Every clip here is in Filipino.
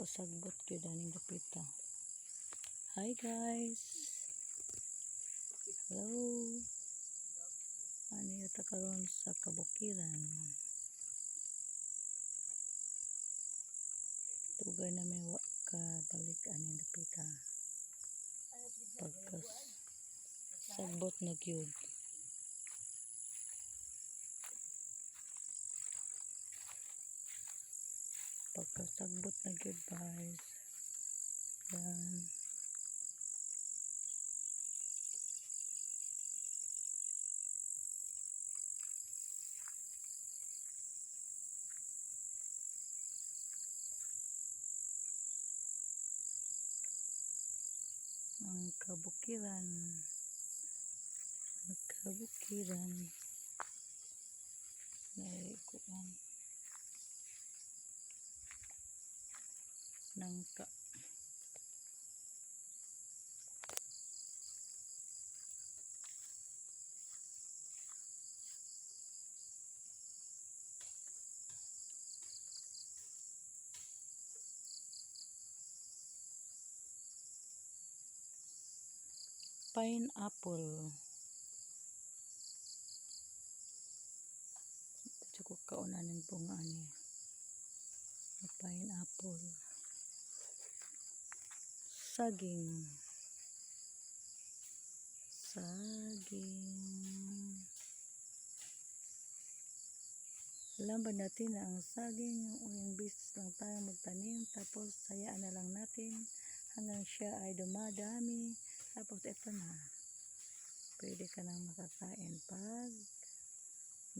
Pagkasagbot yun ang dapita. Hi guys! Hello! Ano yung karon sa kabukiran? Tugay na may wa ka balik aning dapita. Pagkas sagbot na gyud. Pagkasagbot na gyud guys. Yan. ang kabukiran ang kabukiran naikuan nangka pineapple. Cukup keunanan po nga niya pineapple. Saging. Saging. Alam ba natin na ang saging yung business lang tayo magtanim tapos sayaan na lang natin hanggang siya ay dumadami. Tapos ito na. Pwede ka nang makakain pag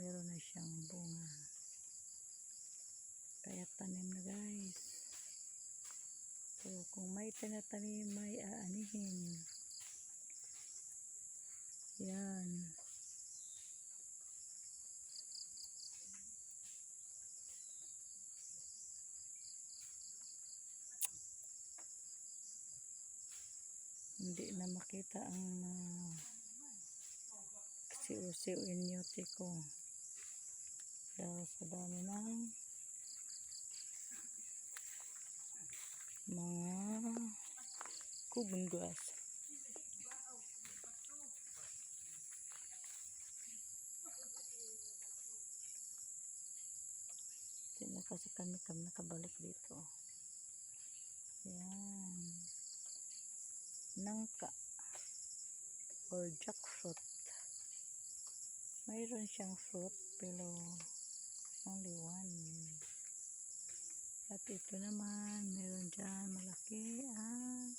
meron na siyang bunga. Kaya tanim na guys kung may tinatanim may aanihin. Yan. Hindi na makita ang uh, siu-siu inyuti ko dahil sa dami ng kubon grass hindi na kasi kami kami nakabalik dito yan nangka or jackfruit mayroon siyang fruit pero only one. At ito naman meron dyan malaki ang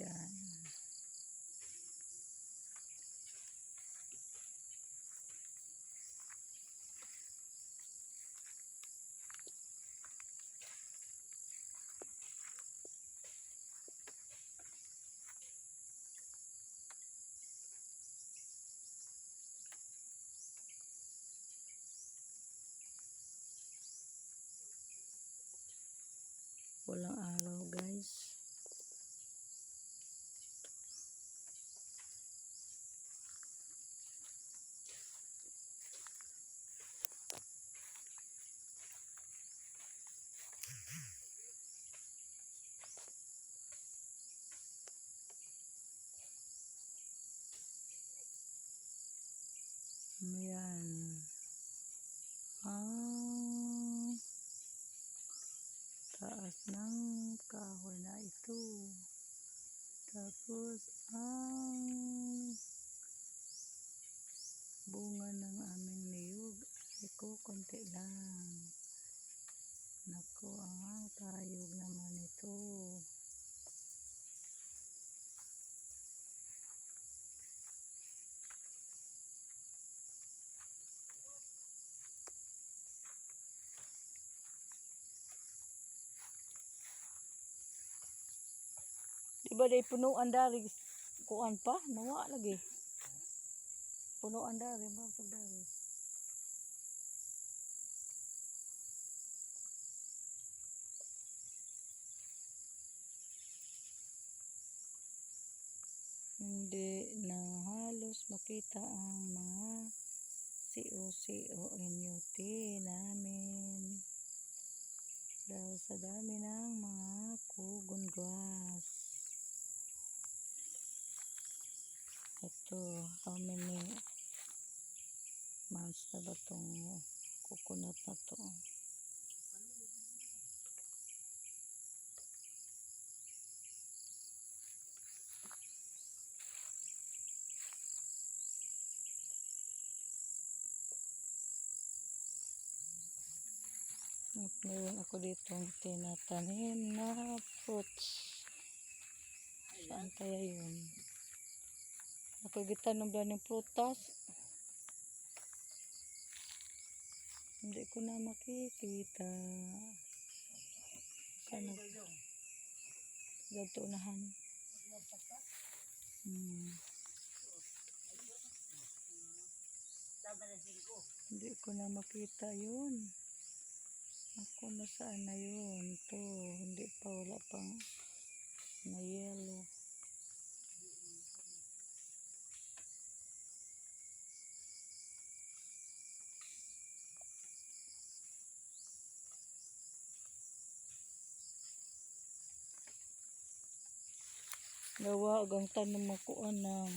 dyan Ayan. Ah, taas ng kahoy na ito. Tapos, ang bunga ng aming niyog ay kukunti lang. Naku, ang tayog naman ito. Di ba day puno ang dari kuan pa? Nawa lagi. Puno ang dari ba pag dari? hindi na halos makita ang mga COCONUT namin dahil sa dami ng mga kugon grass. Ito, how many months na ba itong coconut na to? At meron ako dito tinatanim na fruits. Saan kaya yun? Nakagitan ba ng prutas? Hindi ko na makikita. Sana. Ganto unahan. Hmm. Hindi ko na makita yun. Ako nasaan na yun? To, hindi pa wala pang na yellow. Gawa agang tanom mo ko ng